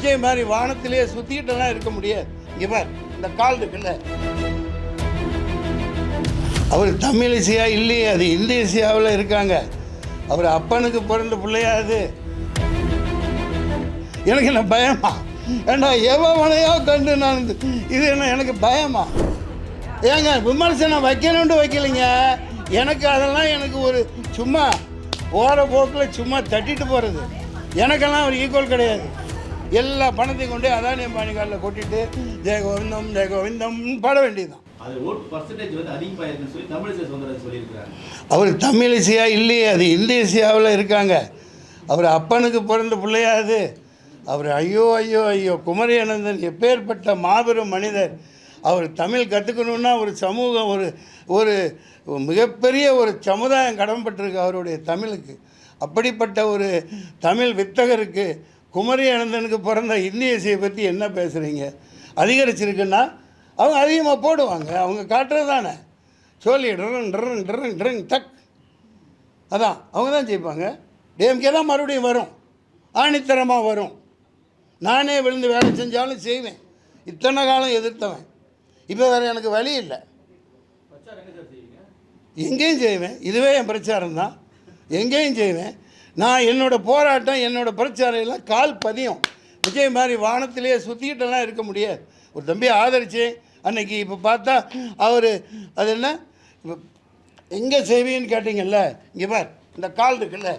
விஜய் மாதிரி வானத்திலேயே சுற்றிக்கிட்டெல்லாம் இருக்க முடியாது. இவர் இந்த கால் இருக்குல்ல. அவர் தமிழிசையா இல்லையே அது இந்தியசியாவில் இருக்காங்க. அவர் அப்பனுக்கு பிறந்த பிள்ளையா அது? எனக்கு என்ன பயமா? ஏண்டா எவனையோ கண்டு நான் இது- இது என்ன எனக்கு பயமா? ஏங்க விமர்சனம் வைக்கணும்னு வைக்கலைங்க. எனக்கு அதெல்லாம் எனக்கு ஒரு சும்மா போகிற போக்கில் சும்மா தட்டிட்டு போகிறது எனக்கெல்லாம் ஒரு ஈக்குவல் கிடையாது. எல்லா பணத்தையும் கொண்டு அதானி அம்பானி காலில் கொட்டிட்டு ஜெய கோவிந்தம் ஜெய கோவிந்தம் பாட வேண்டியதுதான். அவர் தமிழிசையா இல்லையே அது இந்தியசியாவில் இருக்காங்க. அவர் அப்பனுக்கு பிறந்த பிள்ளையா அது. அவர் ஐயோ ஐயோ ஐயோ குமரி அனந்தன் எப்பேற்பட்ட மாபெரும் மனிதர். அவர் தமிழ் கற்றுக்கணுன்னா ஒரு சமூகம் ஒரு ஒரு மிகப்பெரிய ஒரு சமுதாயம் கடமைப்பட்டிருக்கு அவருடைய தமிழுக்கு. அப்படிப்பட்ட ஒரு தமிழ் வித்தகருக்கு குமரி அனந்தனுக்கு பிறந்த இந்திய இசையை பற்றி என்ன பேசுகிறீங்க அதிகரிச்சிருக்குன்னா அவங்க அதிகமாக போடுவாங்க. அவங்க காட்டுறது தானே. சோழி ட்ரங் ட்ரங் ட்ரங் ட்ரங் டக். அதான் அவங்க தான் ஜெயிப்பாங்க. டிஎம்கே தான் மறுபடியும் வரும். ஆணித்தரமாக வரும். நானே விழுந்து வேலை செஞ்சாலும் செய்வேன். இத்தனை காலம் எதிர்த்தவன். இப்போ வேறு எனக்கு வழி இல்லை. எங்கேயும் செய்வேன். இதுவே என் பிரச்சாரம் தான் எங்கேயும் செய்வேன். நான் என்னோடய போராட்டம் என்னோடய பிரச்சாரம் எல்லாம் கால் பதியும். விஜய் மாதிரி வானத்திலேயே சுற்றிக்கிட்டெல்லாம் இருக்க முடியாது. ஒரு தம்பி ஆதரிச்சு அன்னைக்கு இப்போ பார்த்தா அவர் அது என்ன? இப்போ எங்கே செய்வீன்னு கேட்டிங்கல்ல இங்கே பார் இந்த கால் இருக்குல்ல.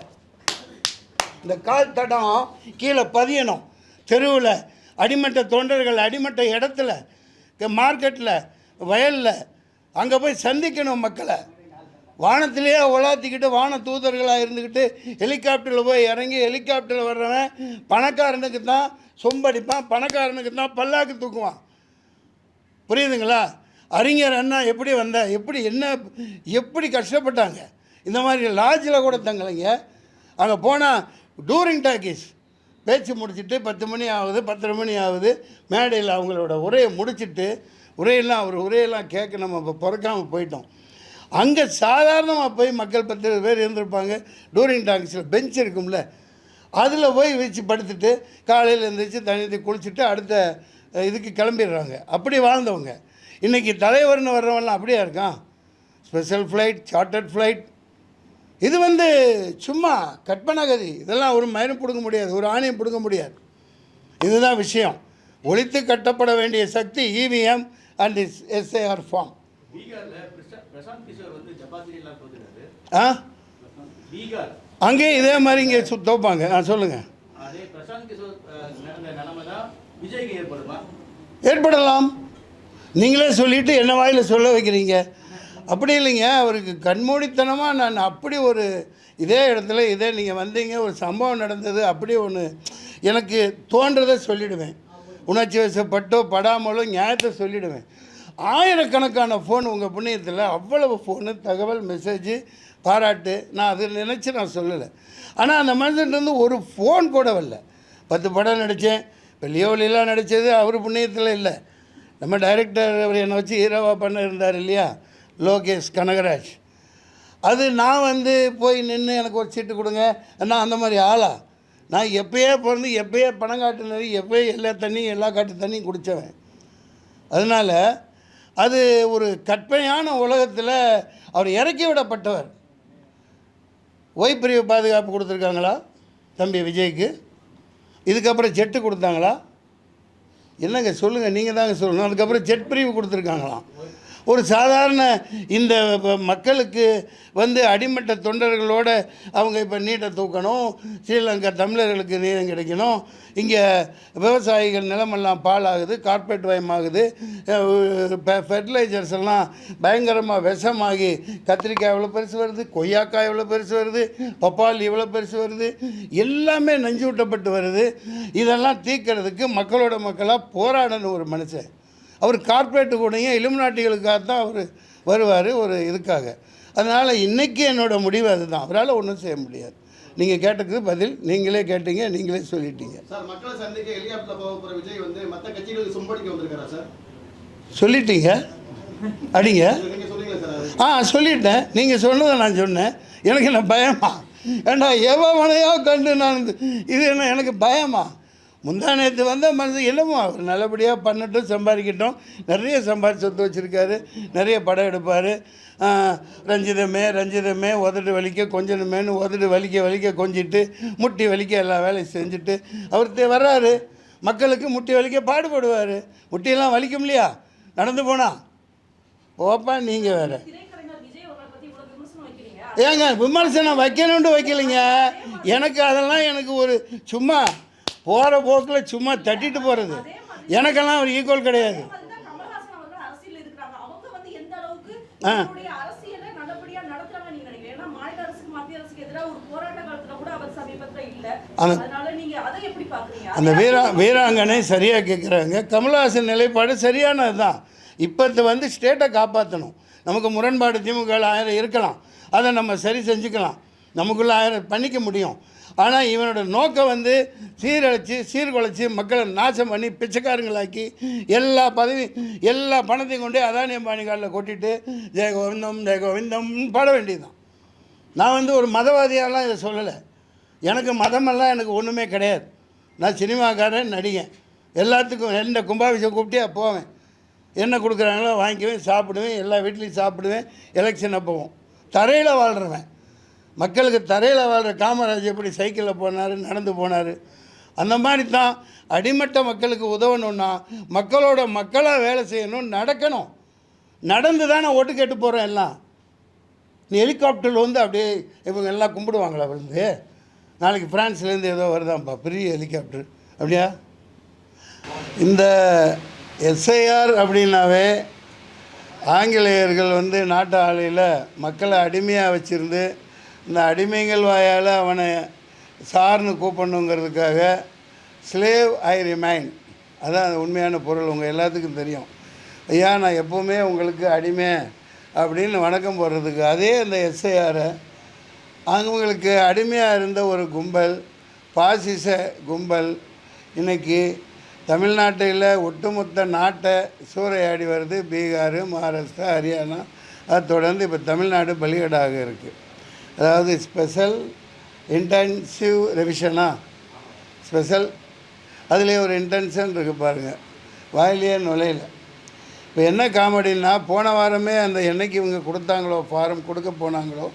இந்த கால் தடம் கீழே பதியணும். தெருவில் அடிமட்ட தொண்டர்கள் அடிமட்ட இடத்துல மார்க்கெட்டில் வயலில் அங்கே போய் சந்திக்கணும் மக்களை. வானத்திலேயே உலாத்திக்கிட்டு வான தூதர்களாக இருந்துக்கிட்டு ஹெலிகாப்டரில் போய் இறங்கி ஹெலிகாப்டரில் வர்றவன் பணக்காரனுக்கு தான் சொம்படிப்பான் பணக்காரனுக்கு தான் பல்லாக்கு தூக்குவான். புரியுதுங்களா? அறிஞர் அண்ணா எப்படி வந்த எப்படி என்ன எப்படி கஷ்டப்பட்டாங்க? இந்த மாதிரி லாட்ஜில் கூட தங்கலைங்க. அங்கே போனால் டூரிங் டாக்கீஸ் பேச்சு முடிச்சிட்டு பத்து மணி ஆகுது பத்தரை மணி ஆகுது. மேடையில் அவங்களோட உரையை முடிச்சுட்டு உரையெல்லாம் அவர் உரையெல்லாம் கேட்க நம்ம இப்போ பிறக்காமல் போயிட்டோம். அங்கே சாதாரணமாக போய் மக்கள் பத்து பேர் இருந்திருப்பாங்க. டூரிங் டாக்கீஸில் பெஞ்ச் இருக்கும்ல. அதில் போய் வச்சு படுத்துட்டு காலையில் எழுந்திரிச்சு தண்ணி குளிச்சுட்டு அடுத்த இதுக்கு கிளம்பிடுறாங்க. அப்படி வாழ்ந்தவங்க. இன்றைக்கி தலைவர்னு வர்றவன்லாம் அப்படியே இருக்கான்? ஸ்பெஷல் ஃப்ளைட் சார்ட்டர்ட் ஃப்ளைட் இது வந்து சும்மா கற்பனகதி. இதெல்லாம் ஒரு மயிரும் பிடுங்க முடியாது ஒரு ஆணையம் பிடுங்க முடியாது. இதுதான் விஷயம். ஒழித்து கட்டப்பட வேண்டிய சக்தி EVM and is SAR form ஆ? அங்கேயும் இதே மாதிரி இங்கே தோப்பாங்க. ஆ சொல்லுங்கள் ஏற்படலாம். நீங்களே சொல்லிட்டு என்ன வாயில் சொல்ல வைக்கிறீங்க? அப்படி இல்லைங்க. அவருக்கு கண்மூடித்தனமாக நான் அப்படி ஒரு இதே இடத்துல இதே நீங்கள் வந்தீங்க ஒரு சம்பவம் நடந்தது அப்படி ஒன்று எனக்கு தோன்றதை சொல்லிடுவேன். உணர்ச்சி வசப்பட்டோ படாமலோ நியாயத்தை சொல்லிடுவேன். ஆயிரக்கணக்கான ஃபோன் உங்கள் புண்ணியத்தில் அவ்வளவு ஃபோனு தகவல் மெசேஜு பாராட்டு. நான் அதை நினச்சி நான் சொல்லலை. ஆனால் அந்த மனுஷன்ட்டு ஒரு ஃபோன் கூட வரல. பத்து படம் நடித்தேன் இப்போ லியோலிலாம் நடித்தது அவர் புண்ணியத்தில் இல்லை. நம்ம டைரக்டர் அவர் என்னை வச்சு ஹீரோவாக பண்ண இருந்தார் இல்லையா? லோகேஷ் கனகராஜ். அது நான் வந்து போய் நின்று எனக்கு ஒரு சீட்டு கொடுங்க. நான் அந்த மாதிரி ஆளா? நான் எப்பயே பிறந்து எப்பயே பணம் காட்டுனது எப்பயே எல்லா தண்ணியும் எல்லா காட்டு தண்ணியும் குடித்தவன் அதனால் அது ஒரு கற்பனையான உலகத்தில் அவர் இறக்கி விடப்பட்டவர். ஓய்பிரிவு பாதுகாப்பு கொடுத்துருக்காங்களா? தம்பி விஜய்க்கு. இதுக்கப்புறம் ஜெட்டு கொடுத்தாங்களா? என்னங்க சொல்லுங்கள் நீங்கள் தாங்க சொல்லணும் அதுக்கப்புறம் ஜெட் பிரிவு கொடுத்துருக்காங்களாம். ஒரு சாதாரண இந்த மக்களுக்கு வந்து அடிமட்ட தொண்டர்களோட அவங்க இப்போ நீட்டை தூக்கணும் ஸ்ரீலங்கா தமிழர்களுக்கு நீரம் கிடைக்கணும் இங்கே விவசாயிகள் நிலமெல்லாம் பாழாகுது கார்ப்பரேட் வயமாகுது ஃபெர்டிலைசர்ஸ் எல்லாம் பயங்கரமாக விஷமாகி கத்திரிக்காய் எவ்வளோ பெருசு வருது கொய்யாக்காய் எவ்வளோ பெருசு வருது பப்பாளி எவ்வளோ பெருசு வருது எல்லாமே நஞ்சு ஊட்டப்பட்டு வருது. இதெல்லாம் தீர்க்கறதுக்கு மக்களோட மக்களாக போராடணும் ஒரு மனுஷன். அவர் கார்ப்பரேட்டு கூடயும் இலுமினாட்டிகளுக்காக தான் அவர் வருவார் ஒரு இதுக்காக. அதனால் இன்றைக்கி என்னோட முடிவு அதுதான். அவரால் ஒன்றும் செய்ய முடியாது. நீங்கள் கேட்டதுக்கு பதில் நீங்களே கேட்டீங்க நீங்களே சொல்லிட்டீங்க. சார் மக்களை சந்திக்க ஹெலிகாப்டர்ல போக போற விஜய் வந்து மத்த கட்சிகளுக்கு சும்படிக்க வந்திருக்காரா சார்? சொல்லிட்டீங்க? அடிங்க? ஆ சொல்லிட்டேன். நீங்கள் சொன்னதை நான் சொன்னேன். எனக்கு என்ன பயமா? ஏண்டா எவனையோ கண்டு நான் இது என்ன எனக்கு பயமா? முந்தா நேற்று வந்த மனசு என்னமோ அவர் நல்லபடியாக பண்ணட்டும் சம்பாதிக்கட்டும். நிறைய சம்பாதி சொத்து வச்சுருக்காரு. நிறைய படம் எடுப்பார். ரஞ்சிதமே ரஞ்சிதமே உதட்டு வலிக்க கொஞ்சணுமேனு உதட்டு வலிக்க வலிக்க கொஞ்சிட்டு முட்டி வலிக்க எல்லா வேலையும் செஞ்சுட்டு அவர் வர்றாரு. மக்களுக்கு முட்டி வலிக்க பாடுபடுவார். முட்டியெல்லாம் வலிக்கும் இல்லையா நடந்து போனால் ஓப்பா நீங்கள் வேறு. ஏங்க விமர்சனம் வைக்கணும்னு வைக்கலைங்க. எனக்கு அதெல்லாம் எனக்கு ஒரு சும்மா போகிற போக்கில் சும்மா தட்டிட்டு போகிறது எனக்கெல்லாம் ஒரு ஈக்குவல் கிடையாது. ஆ. அந்த- வீரா வீராங்கனை சரியாக கேட்குறாங்க கமல்ஹாசன் நிலைப்பாடு சரியானது தான் இப்போ வந்து ஸ்டேட்டை காப்பாற்றணும் நமக்கு முரண்பாடு திமுக ஆயிரம் இருக்கலாம். அதை நம்ம சரி செஞ்சுக்கலாம். நமக்குள்ள ஆயிரம் பண்ணிக்க முடியும். ஆனால் இவனோட நோக்கம் வந்து சீரழித்து சீர்குலைச்சி மக்களை நாசம் பண்ணி பிச்சைக்காரங்களாக்கி எல்லா பதவி எல்லா பணத்தையும் கொண்டு அதானி அம்பானி காலில் கொட்டிட்டு ஜெய கோவிந்தம் ஜெய கோவிந்தம் பாட வேண்டியதுதான். நான் வந்து ஒரு மதவாதியாலாம் இதை சொல்லலை. எனக்கு மதமெல்லாம் எனக்கு ஒன்றுமே கிடையாது. நான் சினிமாக்காரன் நடிகன். எல்லாத்துக்கும் எந்த கும்பாபிஷம் கூப்பிட்டே போவேன். என்ன கொடுக்குறாங்களோ வாங்கிக்குவேன் சாப்பிடுவேன் எல்லா வீட்லேயும் சாப்பிடுவேன் எலெக்ஷன் அப்போவும். தரையில் வாழ்கிறவன் மக்களுக்கு தரையில் வாழ்கிற காமராஜ் எப்படி சைக்கிளில் போனார் நடந்து போனார்? அந்த மாதிரி தான் அடிமட்ட மக்களுக்கு உதவணும்னா மக்களோட மக்களாக வேலை செய்யணும் நடக்கணும். நடந்து தானே ஓட்டு கேட்டு போகிறோம் எல்லாம். நீ ஹெலிகாப்டரில் வந்து அப்படியே இவங்க எல்லாம் கும்பிடுவாங்களா விழுந்து? நாளைக்கு ஃப்ரான்ஸ்லேருந்து ஏதோ வருதாம்ப்பா பெரிய ஹெலிகாப்டர் அப்படியா? இந்த எஸ்ஐஆர் அப்படின்னாவே ஆங்கிலேயர்கள் வந்து நாட்டு ஆலையில் மக்களை அடிமையாக வச்சுருந்து இந்த அடிமைகள் வாயால் அவனை சார்னு கூப்பிடணுங்கிறதுக்காக ஸ்லேவ் ஐ ரிமைன் அதான் அது உண்மையான பொருள் உங்கள் எல்லாத்துக்கும் தெரியும். ஐயா நான் எப்போவுமே உங்களுக்கு அடிமை அப்படின்னு வணக்கம் போடுறதுக்கு. அதே அந்த எஸ்ஐஆரை அவங்களுக்கு அடிமையாக இருந்த ஒரு கும்பல் பாசிச கும்பல் இன்னைக்கு தமிழ்நாட்டில் ஒட்டுமொத்த நாட்டை சூறையாடி வருது பீகார் மகாராஷ்டிரா ஹரியானா. அது தொடர்ந்து இப்போ தமிழ்நாடு பலிகடாக இருக்குது அதாவது ஸ்பெஷல் இன்டென்சிவ் ரெவிஷனா ஸ்பெஷல் அதுலேயே ஒரு இன்டென்ஷன் இருக்குது பாருங்கள் வாயிலேயே நுழையல. இப்போ என்ன காமெடின்னா போன வாரமே அந்த என்னைக்கு இவங்க கொடுத்தாங்களோ ஃபாரம் கொடுக்க போனாங்களோ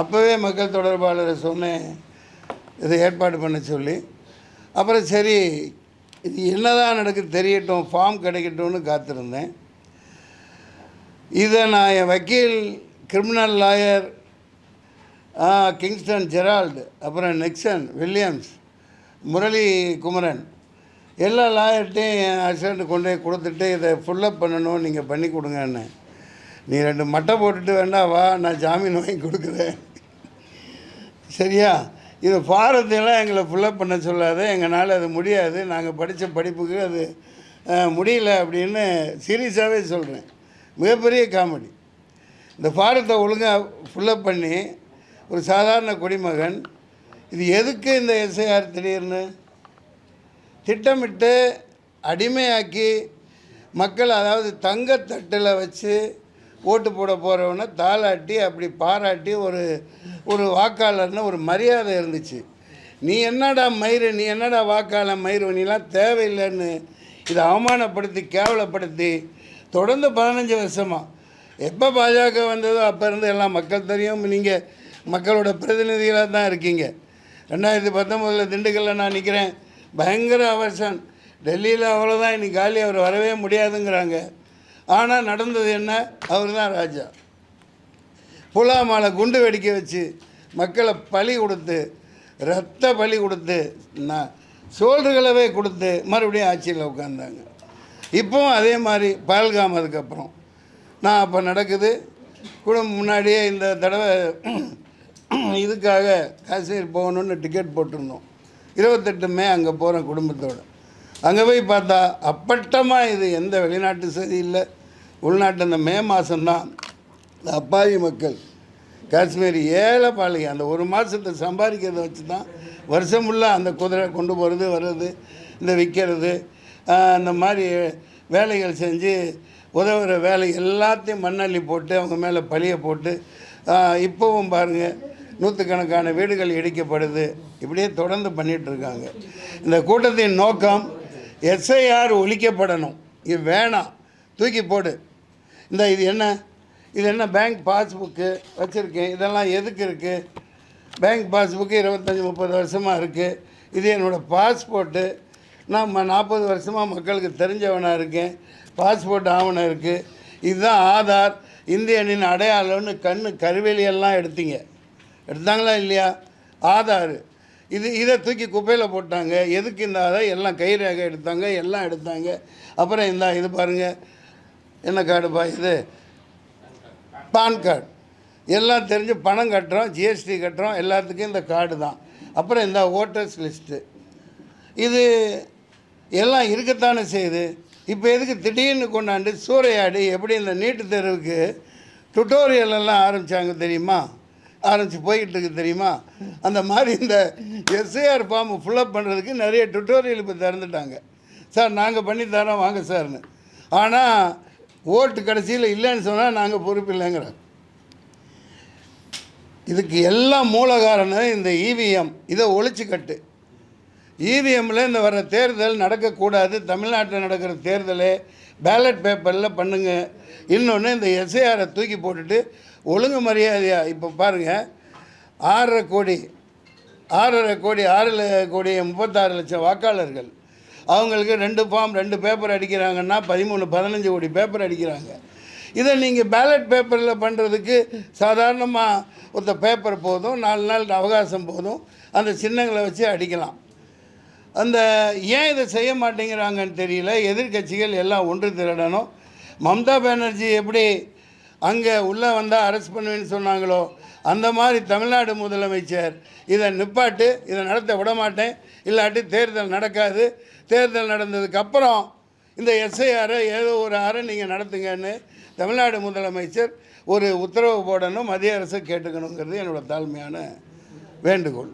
அப்போவே மக்கள் தொடர்பாளரை சொன்னேன். இதை ஏற்பாடு பண்ண சொல்லி. அப்புறம் சரி இது என்னதான் நடக்குது தெரியட்டும் ஃபார்ம் கிடைக்கட்டும்னு காத்திருந்தேன். இதை நான் என் வக்கீல் கிரிமினல் லாயர் கிங்ஸ்டன் ஜெரால்டு அப்புறம் நெக்சன் வில்லியம்ஸ் முரளி குமரன் எல்லா லாயர்ட்டையும் அசிஸ்டண்ட் கொண்டு போய் கொடுத்துட்டு இதை ஃபுல்லப் பண்ணணும் நீங்கள் பண்ணி கொடுங்கன்னு. நீ ரெண்டு மட்டை போட்டுட்டு வேண்டாம் வா நான் ஜாமீன் வாங்கி கொடுக்குறேன். சரியா? இது ஃபாரத்தையெல்லாம் எங்களை ஃபுல்லப் பண்ண சொல்லாத எங்களால் அது முடியாது. நாங்கள் படித்த படிப்புக்கு அது முடியல அப்படின்னு சீரியஸாகவே சொல்கிறேன் மிகப்பெரிய காமெடி. இந்த ஃபாரத்தை ஒழுங்காக ஃபுல்லப் பண்ணி ஒரு சாதாரண குடிமகன் இது எதுக்கு இந்த எஸ்ஐஆர் திடீர்னு? திட்டமிட்டு அடிமையாக்கி மக்கள் அதாவது தங்கத்தட்டில் வச்சு ஓட்டு போட போகிறவனை தாளாட்டி அப்படி பாராட்டி ஒரு ஒரு வாக்காளர்னு ஒரு மரியாதை இருந்துச்சு. நீ என்னடா மயிறு நீ என்னடா வாக்காளர் மயிறு நீலாம் தேவையில்லைன்னு இதை அவமானப்படுத்தி கேவலப்படுத்தி தொடர்ந்து பதினஞ்சு வருஷமாக எப்போ பாஜக வந்ததோ அப்போ இருந்து எல்லாம் மக்கள் தெரியும். நீங்கள் மக்களோட பிரதிநிதிகளாக தான் இருக்கீங்க. ரெண்டாயிரத்தி பத்தொம்போதில் திண்டுக்கல்ல நான் நிற்கிறேன் பயங்கர அவர்ஷன் டெல்லியில் அவ்வளோதான் இன்னைக்கு காலி அவர் வரவே முடியாதுங்கிறாங்க. ஆனால் நடந்தது என்ன? அவர் தான் ராஜா. புலாமாலை குண்டு வெடிக்க வச்சு மக்களை பலி கொடுத்து ரத்த பலி கொடுத்து நான் சோல்றுகளவே கொடுத்து மறுபடியும் ஆட்சியில் உட்காந்தாங்க இப்போவும் அதே மாதிரி பால்காம் அதுக்கப்புறம். நான் அப்போ நடக்குது. குடும்பம் முன்னாடியே இந்த தடவை இதுக்காக காஷ்மீர் போகணுன்னு டிக்கெட் போட்டிருந்தோம். இருபத்தெட்டு மே அங்கே போகிறேன் குடும்பத்தோடு. அங்கே போய் பார்த்தா அப்பட்டமாக இது எந்த வெளிநாட்டு சதி இல்லை. உள்நாட்டு அந்த மே மாதம்தான் இந்த அப்பாவி மக்கள். காஷ்மீர் ஏழை பாளைய அந்த ஒரு மாதத்தை சம்பாதிக்கிறத வச்சு தான் வருஷம் ஃபுல்லாக அந்த குதிரை கொண்டு போகிறது வர்றது இந்த விற்கிறது அந்த மாதிரி வேலைகள் செஞ்சு உதவுற வேலை எல்லாத்தையும் மண்ணள்ளி போட்டு அவங்க மேலே பழிய போட்டு இப்போவும் பாருங்கள் நூற்றுக்கணக்கான வீடுகள் இடிக்கப்படுது. இப்படியே தொடர்ந்து பண்ணிகிட்ருக்காங்க இருக்காங்க இந்த கூட்டத்தின் நோக்கம் எஸ்ஐஆர் ஒழிக்கப்படணும். இது வேணாம். தூக்கி போடு. இந்த இது என்ன? இது என்ன பேங்க் பாஸ்புக்கு வச்சுருக்கேன் இதெல்லாம் எதுக்கு இருக்குது பேங்க் பாஸ்புக்கு இருபத்தஞ்சி முப்பது வருஷமாக இருக்குது இது என்னோடய பாஸ்போர்ட்டு. நான் ம- நாற்பது வருஷமாக மக்களுக்கு தெரிஞ்சவனாக இருக்கேன். பாஸ்போர்ட் ஆவணம் இருக்குது இதுதான் ஆதார். இந்தியனின் அடையாளம்னு கண்ணு கருவேலியெல்லாம் எடுத்தீங்க. எடுத்தாங்களா இல்லையா? ஆதார். இது இதை தூக்கி குப்பையில் போட்டாங்க. எதுக்கு இந்த ஆதார் எல்லாம் கை எடுத்தாங்க எல்லாம் எடுத்தாங்க. அப்புறம் இந்த இது பாருங்கள் என்ன கார்டுப்பா இது? பான் கார்டு எல்லாம் தெரிஞ்சு பணம் கட்டுறோம் ஜிஎஸ்டி கட்டுறோம் எல்லாத்துக்கும் இந்த கார்டு தான். அப்புறம் இந்த ஓட்டர்ஸ் லிஸ்ட்டு இது எல்லாம் இருக்கத்தானே செய்யுது? இப்போ எதுக்கு திடீர்னு கொண்டாண்டு சூறையாடி எப்படி இந்த நீட்டு தேர்வுக்கு டுட்டோரியல் எல்லாம் ஆரம்பித்தாங்க தெரியுமா? ஆரம்பித்து போய்கிட்டு இருக்கு தெரியுமா? அந்த மாதிரி இந்த எஸ்ஏஆர் ஃபார்ம் ஃபுல்லப் பண்ணுறதுக்கு நிறைய டுட்டோரியல் இப்போ திறந்துட்டாங்க. சார் நாங்கள் பண்ணி தரோம் வாங்க சார்னு. ஆனால் ஓட்டு கடைசியில் இல்லைன்னு சொன்னால் நாங்கள் பொறுப்பு இல்லைங்கிறோம் இதுக்கு எல்லாம் மூல காரணம் இந்த இவிஎம் இதை ஒழிச்சு கட்டு. இவிஎம்மில் இந்த வர தேர்தல் நடக்கக்கூடாது. தமிழ்நாட்டில் நடக்கிற தேர்தலே பேலட் பேப்பரில் பண்ணுங்கள் இன்னொன்று இந்த எஸ்ஏஆரை தூக்கி போட்டுட்டு ஒழுங்கு மரியாதையாக இப்போ பாருங்கள் ஆறரை கோடி ஆறரை கோடி ஆறு கோடி முப்பத்தாறு லட்சம் வாக்காளர்கள். அவங்களுக்கு ரெண்டு ஃபார்ம் ரெண்டு பேப்பர் அடிக்கிறாங்கன்னா பதிமூணு பதினஞ்சு கோடி பேப்பர் அடிக்கிறாங்க. இதை நீங்கள் பேலட் பேப்பரில் பண்ணுறதுக்கு சாதாரணமாக ஒருத்த பேப்பர் போதும் நாலு நாள் அவகாசம் போதும் அந்த சின்னங்களை வச்சு அடிக்கலாம். அந்த ஏன் இதை செய்ய மாட்டேங்கிறாங்கன்னு தெரியல எதிர்க்கட்சிகள் எல்லாம் ஒன்று திரடணும். மம்தா பானர்ஜி எப்படி அங்கே உள்ளே வந்தால் அரெஸ்ட் பண்ணுவேன்னு சொன்னாங்களோ அந்த மாதிரி தமிழ்நாடு முதலமைச்சர் இதை நிப்பாட்டு இதை நடத்த விட மாட்டேன் இல்லாட்டி தேர்தல் நடக்காது. தேர்தல் நடந்ததுக்கப்புறம் இந்த எஸ்ஐஆரை ஏதோ ஒரு ஆரை நீங்கள் நடத்துங்கன்னு தமிழ்நாடு முதலமைச்சர் ஒரு உத்தரவு போடணும் மத்திய அரசு கேட்டுக்கணுங்கிறது என்னோட தாழ்மையான வேண்டுகோள்.